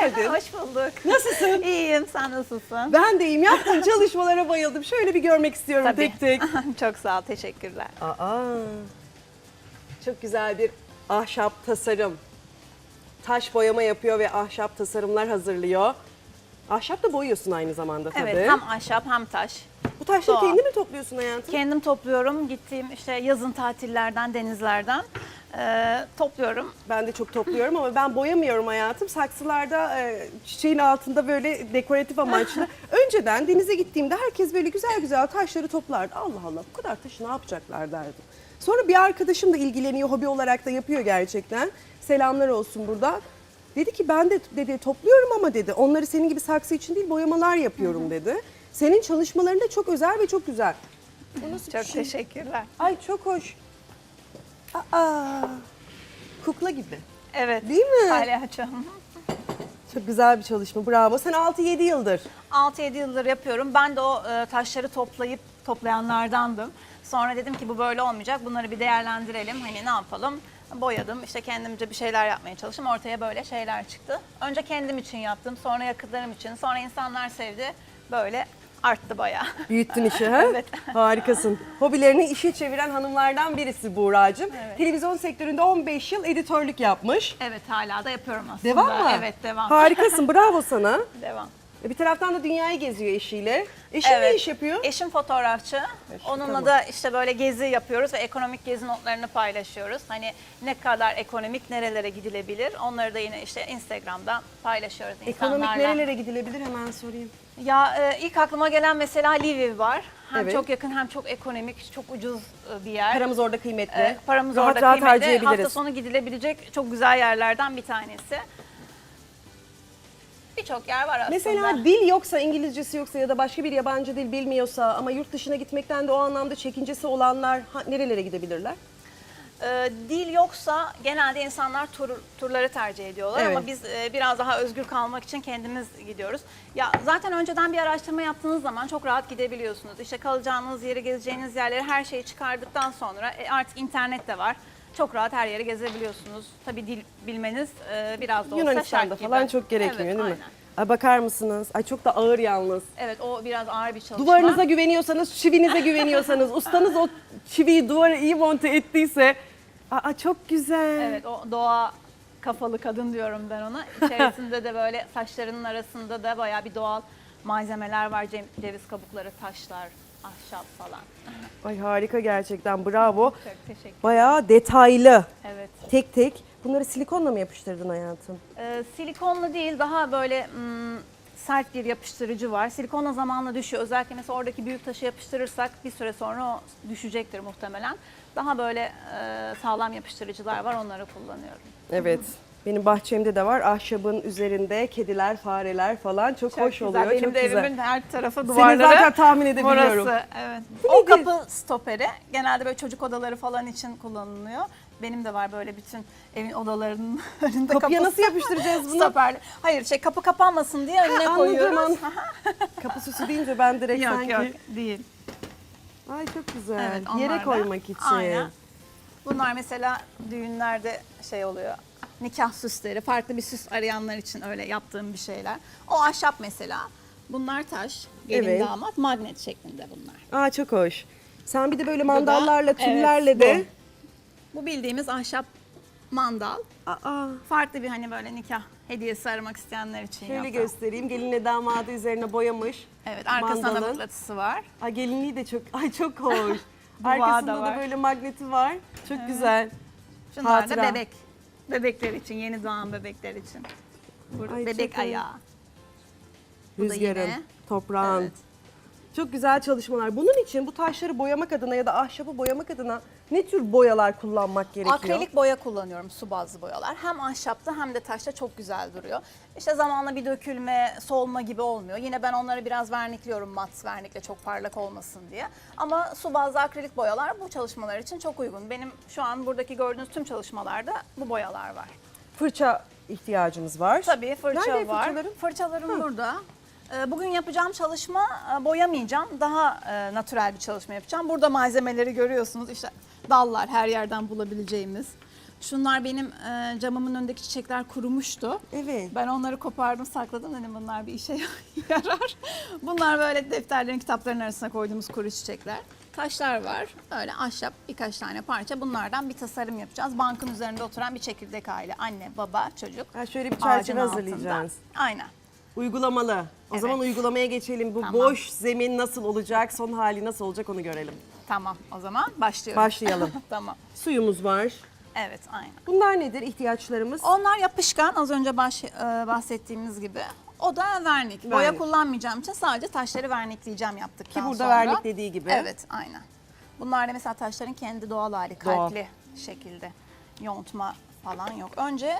geldin. Hoş bulduk. Nasılsın? İyiyim, sen nasılsın? Ben de iyiyim. Yaptığın çalışmalara bayıldım. Şöyle bir görmek istiyorum Tabii. tek tek. Çok sağ ol, teşekkürler. Aa, çok güzel bir ahşap tasarım. Taş boyama yapıyor ve ahşap tasarımlar hazırlıyor. Ahşap da boyuyorsun aynı zamanda tabii. Evet, hem ahşap hem taş. Bu taşları doğal. kendi mi topluyorsun hayatım? Kendim topluyorum. Gittiğim işte yazın tatillerden, denizlerden eee, topluyorum. Ben de çok topluyorum ama ben boyamıyorum hayatım. Saksılarda e, çiçeğin altında böyle dekoratif amaçlı. Önceden denize gittiğimde herkes böyle güzel güzel taşları toplardı. Allah Allah bu kadar taşı ne yapacaklar derdim. Sonra bir arkadaşım da ilgileniyor, hobi olarak da yapıyor gerçekten. Selamlar olsun burada. Dedi ki ben de dedi topluyorum ama dedi onları senin gibi saksı için değil boyamalar yapıyorum dedi. Senin çalışmaların da çok özel ve çok güzel. Bu nasıl bir Çok şey? teşekkürler. Ay çok hoş. Aa, kukla gibi. Evet. Değil mi? Palyaço. Çok güzel bir çalışma. Bravo. Sen 6-7 yıldır. 6-7 yıldır yapıyorum. Ben de o e, taşları toplayıp toplayanlardandım. Sonra dedim ki bu böyle olmayacak. Bunları bir değerlendirelim. Hani ne yapalım? Boyadım. işte kendimce bir şeyler yapmaya çalıştım. Ortaya böyle şeyler çıktı. Önce kendim için yaptım. Sonra yakınlarım için. Sonra insanlar sevdi. Böyle arttı bayağı. Büyüttün işi ha? Evet. Harikasın. Hobilerini işe çeviren hanımlardan birisi Buğra'cığım. Evet. Televizyon sektöründe 15 yıl editörlük yapmış. Evet hala da yapıyorum aslında. Devam mı? Evet devam. Harikasın. Bravo sana. Devam. E, Bir taraftan da dünyayı geziyor eşiyle. Eşin ne iş yapıyor? Eşim fotoğrafçı. Onunla tamam. da işte böyle gezi yapıyoruz ve ekonomik gezi notlarını paylaşıyoruz. Hani ne kadar ekonomik nerelere gidilebilir onları da yine işte Instagram'dan paylaşıyoruz Ekonomik insanlarla. nerelere gidilebilir hemen sorayım. Ya e, ilk aklıma gelen mesela Lviv var. Hem Evet. çok yakın hem çok ekonomik, çok ucuz e, bir yer. Paramız orada kıymetli. E, paramız rahat orada rahat kıymetli. harcayabiliriz. Hafta sonu gidilebilecek çok güzel yerlerden bir tanesi. Birçok yer var aslında. Mesela dil yoksa, İngilizcesi yoksa ya da başka bir yabancı dil bilmiyorsa ama yurt dışına gitmekten de o anlamda çekincesi olanlar ha- nerelere gidebilirler? E, dil yoksa genelde insanlar tur, turları tercih ediyorlar Evet. ama biz e, biraz daha özgür kalmak için kendimiz gidiyoruz. Ya zaten önceden bir araştırma yaptığınız zaman çok rahat gidebiliyorsunuz. İşte kalacağınız yeri, gezeceğiniz yerleri her şeyi çıkardıktan sonra e, artık internet de var. Çok rahat her yeri gezebiliyorsunuz. Tabii dil bilmeniz e, biraz da olsa Yunanistan'da şart gibi. falan çok gerekmiyor evet, değil mi? aynen. Ay bakar mısınız? Ay çok da ağır yalnız. Evet o biraz ağır bir çalışma. Duvarınıza güveniyorsanız, çivinize güveniyorsanız, ustanız o çiviyi duvara iyi monte ettiyse Aa çok güzel. Evet o doğa kafalı kadın diyorum ben ona. İçerisinde de böyle saçlarının arasında da bayağı bir doğal malzemeler var. Ceviz kabukları, taşlar, ahşap falan. Ay harika gerçekten bravo. Çok teşekkür Bayağı detaylı. Evet. Tek tek. Bunları silikonla mı yapıştırdın hayatım? Ee, silikonlu değil daha böyle hmm, sert bir yapıştırıcı var. Silikonla zamanla düşüyor. Özellikle mesela oradaki büyük taşı yapıştırırsak bir süre sonra o düşecektir muhtemelen. Daha böyle e, sağlam yapıştırıcılar var onları kullanıyorum. Evet. Benim bahçemde de var. Ahşabın üzerinde kediler, fareler falan çok, hoş güzel. oluyor. Benim çok de güzel. evimin her tarafı Seni duvarları. zaten tahmin edebiliyorum. Burası evet. Bu O nedir? kapı stoperi genelde böyle çocuk odaları falan için kullanılıyor. Benim de var böyle bütün evin odalarının önünde Kapıya kapı nasıl yapıştıracağız bunu? stoperli. Hayır şey kapı kapanmasın diye önüne anladım, koyuyoruz. anladım. Kapı süsü deyince ben direkt yok sanki... yok değil. Ay çok güzel. Evet, onlar Yere da- koymak için. Aynen. Bunlar mesela düğünlerde şey oluyor. Nikah süsleri, farklı bir süs arayanlar için öyle yaptığım bir şeyler. O ahşap mesela. Bunlar taş, gelin Evet. damat, magnet şeklinde bunlar. Aa çok hoş. Sen bir de böyle mandallarla, evet, tüllerle de... Bu bildiğimiz ahşap mandal. Aa, Farklı bir hani böyle nikah hediyesi aramak isteyenler için şöyle yaptım. göstereyim. Gelinle damadı üzerine boyamış. Evet arkasında mandalın. mıknatısı var. Ay gelinliği de çok, ay çok hoş. Da Arkasında da, var. böyle magneti var. Çok güzel. Şunlar Hatıra. da bebek. Bebekler için, yeni doğan bebekler için. Burada Ay, bebek çok iyi. ayağı. Bu da Rüzgarın, yine. toprağın. Evet. Çok güzel çalışmalar. Bunun için bu taşları boyamak adına ya da ahşabı boyamak adına ne tür boyalar kullanmak gerekiyor? Akrilik boya kullanıyorum, su bazlı boyalar. Hem ahşapta hem de taşta çok güzel duruyor. İşte zamanla bir dökülme, solma gibi olmuyor. Yine ben onları biraz vernikliyorum mat vernikle çok parlak olmasın diye. Ama su bazlı akrilik boyalar bu çalışmalar için çok uygun. Benim şu an buradaki gördüğünüz tüm çalışmalarda bu boyalar var. Fırça ihtiyacımız var. Tabii fırça Nerede var. fırçaların? Fırçalarım burada. Ee, Bugün yapacağım çalışma e, boyamayacağım. Daha e, natürel bir çalışma yapacağım. Burada malzemeleri görüyorsunuz. İşte dallar her yerden bulabileceğimiz. Şunlar benim e, camımın önündeki çiçekler kurumuştu. Evet. Ben onları kopardım, sakladım. Dedim bunlar bir işe yarar. Bunlar böyle defterlerin, kitapların arasına koyduğumuz kuru çiçekler. Taşlar var. Öyle ahşap birkaç tane parça. Bunlardan bir tasarım yapacağız. Bankın üzerinde oturan bir çekirdek aile. Anne, baba, çocuk. Ha, şöyle bir çerçeve altında. hazırlayacağız. Aynen. Uygulamalı. O Evet. zaman uygulamaya geçelim. Bu Tamam. boş zemin nasıl olacak, son hali nasıl olacak onu görelim. Tamam o zaman başlıyoruz. Başlayalım. tamam. Suyumuz var. Evet aynen. Bunlar nedir ihtiyaçlarımız? Onlar yapışkan az önce baş, e, bahsettiğimiz gibi. O da vernik. Boya Vernik. kullanmayacağım için sadece taşları vernikleyeceğim yaptıktan Ki burada sonra. vernik dediği gibi. Evet aynen. Bunlar da mesela taşların kendi doğal hali Doğal. kalpli şekilde. Yontma falan yok. Önce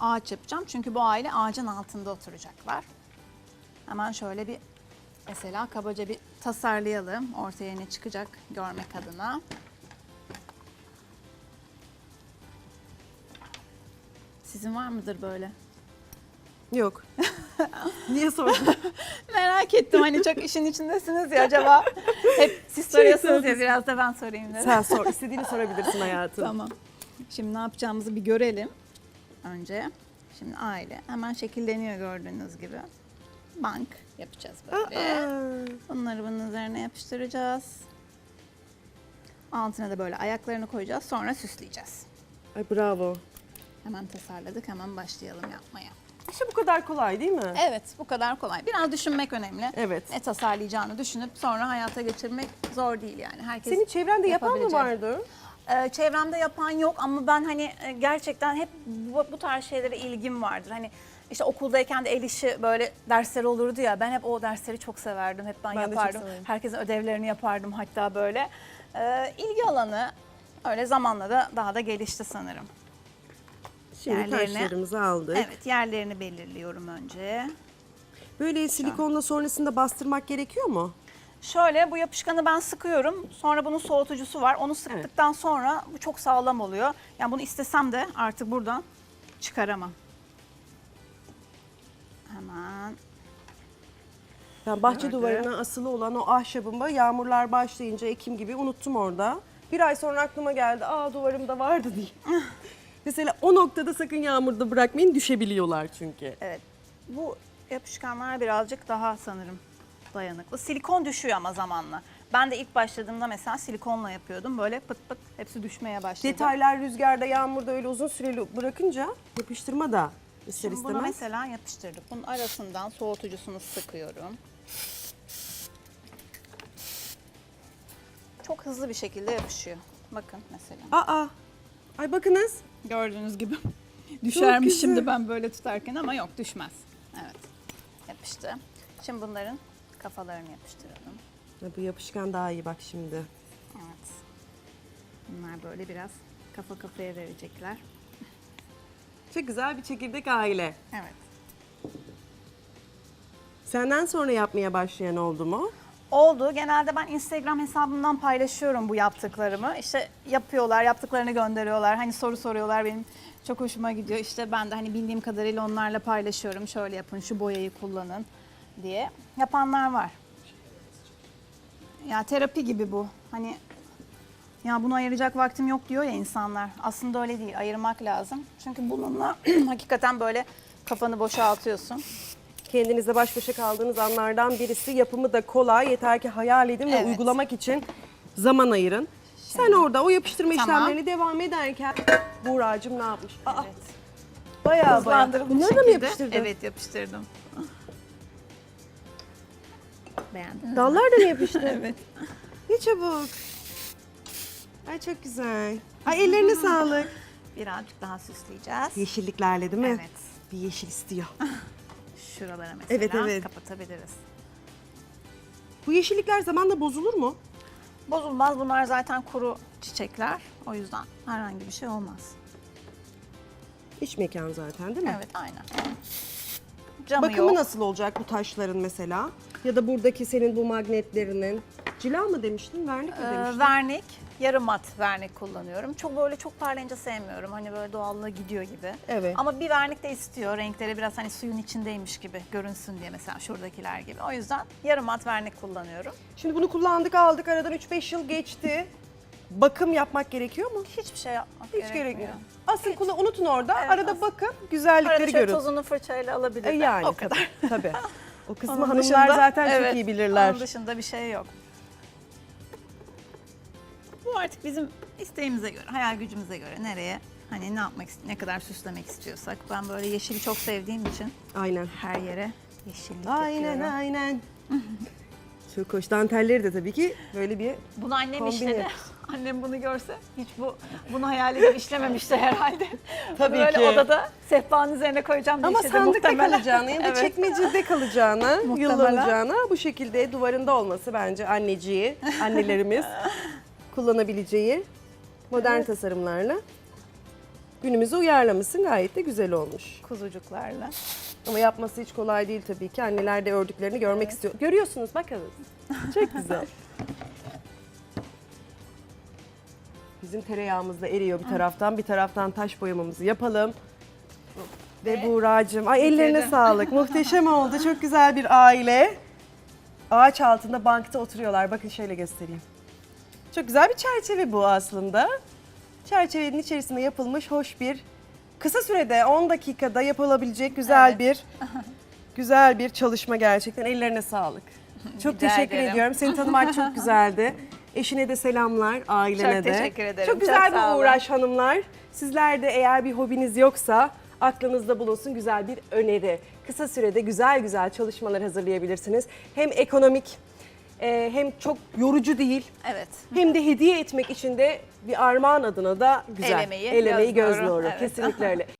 ağaç yapacağım çünkü bu aile ağacın altında oturacaklar. Hemen şöyle bir mesela kabaca bir tasarlayalım. Ortaya ne çıkacak görmek adına. Sizin var mıdır böyle? Yok. Niye sordun? Merak ettim hani çok işin içindesiniz ya acaba hep siz soruyorsunuz ya biraz da ben sorayım dedim. Sen sor. İstediğini sorabilirsin hayatım. Tamam. Şimdi ne yapacağımızı bir görelim. Önce şimdi aile hemen şekilleniyor gördüğünüz gibi. Bank yapacağız böyle. Bunları bunun üzerine yapıştıracağız. Altına da böyle ayaklarını koyacağız. Sonra süsleyeceğiz. Ay bravo. Hemen tasarladık. Hemen başlayalım yapmaya. İşte bu kadar kolay değil mi? Evet bu kadar kolay. Biraz düşünmek önemli. Evet. Ne tasarlayacağını düşünüp sonra hayata geçirmek zor değil yani. Herkes Senin çevrende yapan mı yapabilecek. vardı? Ee, çevremde yapan yok ama ben hani e, gerçekten hep bu, bu tarz şeylere ilgim vardır. Hani işte okuldayken de el işi böyle dersler olurdu ya ben hep o dersleri çok severdim. Hep ben, Ben de çok yapardım. severim. Herkesin ödevlerini yapardım hatta böyle. Ee, ilgi alanı öyle zamanla da daha da gelişti sanırım. Şimdi Yerlerine- taşlarımızı aldık. Evet yerlerini belirliyorum önce. Böyle silikonla sonrasında bastırmak gerekiyor mu? Şöyle bu yapışkanı ben sıkıyorum. Sonra bunun soğutucusu var. Onu sıktıktan sonra bu çok sağlam oluyor. Yani bunu istesem de artık buradan çıkaramam. Hemen Ben bahçe Böyle. duvarına asılı olan o ahşabımı yağmurlar başlayınca Ekim gibi unuttum orada. Bir ay sonra aklıma geldi. Aa duvarımda vardı diye. Mesela o noktada sakın yağmurda bırakmayın düşebiliyorlar çünkü. evet bu yapışkanlar birazcık daha sanırım dayanıklı. Silikon düşüyor ama zamanla. Ben de ilk başladığımda mesela silikonla yapıyordum. Böyle pıt pıt hepsi düşmeye başladı. Detaylar rüzgarda, yağmurda öyle uzun süreli bırakınca yapıştırma da ister Şimdi bunu istemez. mesela yapıştırdık. Bunun arasından soğutucusunu sıkıyorum. Çok hızlı bir şekilde yapışıyor. Bakın mesela. Aa, ay bakınız. Gördüğünüz gibi güzel. düşermiş şimdi ben böyle tutarken ama yok düşmez. Evet. Yapıştı. Şimdi bunların kafalarını yapıştıralım. Ya bu yapışkan daha iyi bak şimdi. Evet. Bunlar böyle biraz kafa kafaya verecekler. Çok güzel bir çekirdek aile. Evet. Senden sonra yapmaya başlayan oldu mu? Oldu. Genelde ben Instagram hesabımdan paylaşıyorum bu yaptıklarımı. İşte yapıyorlar, yaptıklarını gönderiyorlar. Hani soru soruyorlar benim çok hoşuma gidiyor. İşte ben de hani bildiğim kadarıyla onlarla paylaşıyorum. Şöyle yapın, şu boyayı kullanın diye. Yapanlar var. Ya terapi gibi bu. Hani ya bunu ayıracak vaktim yok diyor ya insanlar. Aslında öyle değil. Ayırmak lazım. Çünkü bununla hakikaten böyle kafanı boşaltıyorsun. Kendinizle baş başa kaldığınız anlardan birisi yapımı da kolay. Yeter ki hayal edin ve Evet. uygulamak için zaman ayırın. Sen orada o yapıştırma Tamam. işlemlerini devam ederken Buğra'cığım ne yapmış? Aa, Evet. bayağı bayağı. Hızlandırılmış Bunları da mı şekilde. yapıştırdın? Evet yapıştırdım. Beğendiniz? Dallar da mı yapıştırdın? Evet. Ne çabuk. Ay çok güzel. Ay ellerine sağlık. Birazcık daha süsleyeceğiz. Yeşilliklerle değil mi? Evet. Bir yeşil istiyor. Şuralara mesela Evet, evet. kapatabiliriz. Bu yeşillikler zamanla bozulur mu? Bozulmaz. Bunlar zaten kuru çiçekler. O yüzden herhangi bir şey olmaz. İç mekan zaten değil mi? Evet aynen. Camı Bakımı yok. nasıl olacak bu taşların mesela? Ya da buradaki senin bu magnetlerinin. Cila mı demiştin, vernik mi Ee, demiştin? vernik, yarı mat vernik kullanıyorum. Çok böyle çok parlayınca sevmiyorum. Hani böyle doğallığı gidiyor gibi. Evet. Ama bir vernik de istiyor. Renkleri biraz hani suyun içindeymiş gibi görünsün diye mesela şuradakiler gibi. O yüzden yarı mat vernik kullanıyorum. Şimdi bunu kullandık aldık aradan 3-5 yıl geçti. bakım yapmak gerekiyor mu? Hiçbir şey yapmak Hiç gerekmiyor. gerekmiyor. Asıl kulu unutun orada. Evet, Arada bakın, Arada güzellikleri şöyle görün. tozunu fırçayla E alabilirler. yani o kadar. tabii. tabii. O kısmı Onun hanımlar dışında- zaten evet, çok iyi bilirler. Onun dışında bir şey yok. Bu artık bizim isteğimize göre, hayal gücümüze göre nereye hani ne yapmak ne kadar süslemek istiyorsak. Ben böyle yeşili çok sevdiğim için Aynen. her yere yeşillik Aynen yapıyorum. aynen. çok hoş. Dantelleri de tabii ki böyle bir Bunu annem Kombin işledi. Annem bunu görse hiç bu bunu hayal edip işlememişti herhalde. Tabii Böyle ki. odada sehpanın üzerine koyacağım diye Ama işledi sandıkta muhtemelen. kalacağına ya da Evet. çekmecede kalacağına, Muhtemelen. yıllanacağına bu şekilde duvarında olması bence anneciği, annelerimiz kullanabileceği modern tasarımlarla günümüzü uyarlamışsın. Gayet de güzel olmuş. Kuzucuklarla. Ama yapması hiç kolay değil tabii ki. Anneler de ördüklerini görmek istiyor. Görüyorsunuz bakınız. Çok güzel. Bizim tereyağımız da eriyor bir taraftan. Bir taraftan taş boyamamızı yapalım. Ve Buğra'cığım, ay ellerine sağlık. Muhteşem oldu. Çok güzel bir aile. Ağaç altında bankta oturuyorlar. Bakın şöyle göstereyim. Çok güzel bir çerçeve bu aslında. Çerçevenin içerisinde yapılmış hoş bir kısa sürede 10 dakikada yapılabilecek güzel bir güzel bir çalışma gerçekten. Ellerine sağlık. Çok Rica teşekkür ederim. ediyorum. Seni tanımak çok güzeldi. Eşine de selamlar, ailene Çok de. teşekkür ederim. Çok Çok güzel sağ bir olun. uğraş hanımlar. Sizler de eğer bir hobiniz yoksa aklınızda bulunsun güzel bir öneri. Kısa sürede güzel güzel çalışmalar hazırlayabilirsiniz. Hem ekonomik e, hem çok yorucu değil. Evet. Hem de hediye etmek için de bir armağan adına da güzel. El emeği, göz nuru. Evet. Kesinlikle öyle.